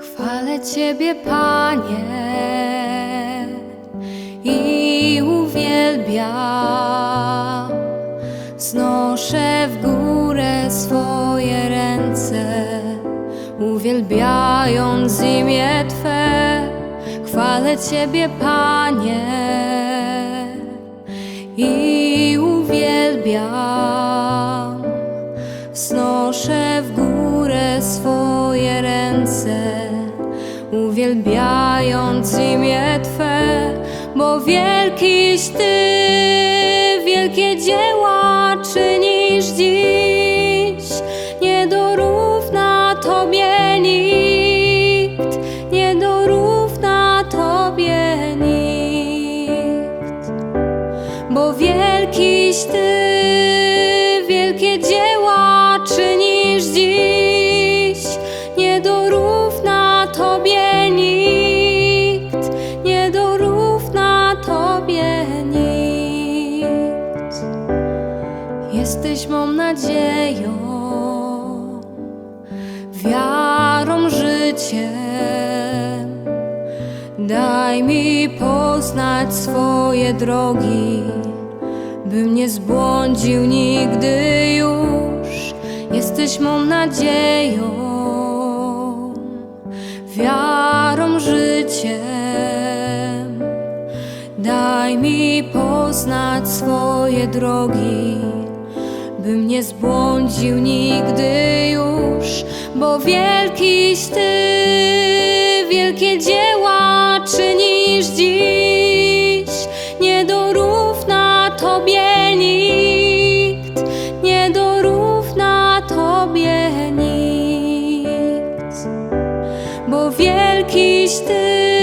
Chwalę Ciebie, Panie, i uwielbiam. Znoszę w górę swoje ręce, uwielbiając imię Twe. Chwalę Ciebie, Panie, i uwielbiam. Wznoszę w górę swoje ręce, uwielbiając imię Twe, bo wielkiś Ty, wielkie dzieła czynisz dziś. Nie dorówna Tobie nikt, nie dorówna Tobie nikt bo wielkiś Ty, Jesteś mą nadzieją, wiarą, życiem. Daj mi poznać swoje drogi, bym nie zbłądził nigdy już. Jesteś mą nadzieją, wiarą, życiem. Daj mi poznać swoje drogi, nie zbłądził nigdy już, bo wielkiś Ty wielkie dzieła czynisz dziś. Nie dorówna Tobie nikt, nie dorówna Tobie nikt, bo wielkiś Ty.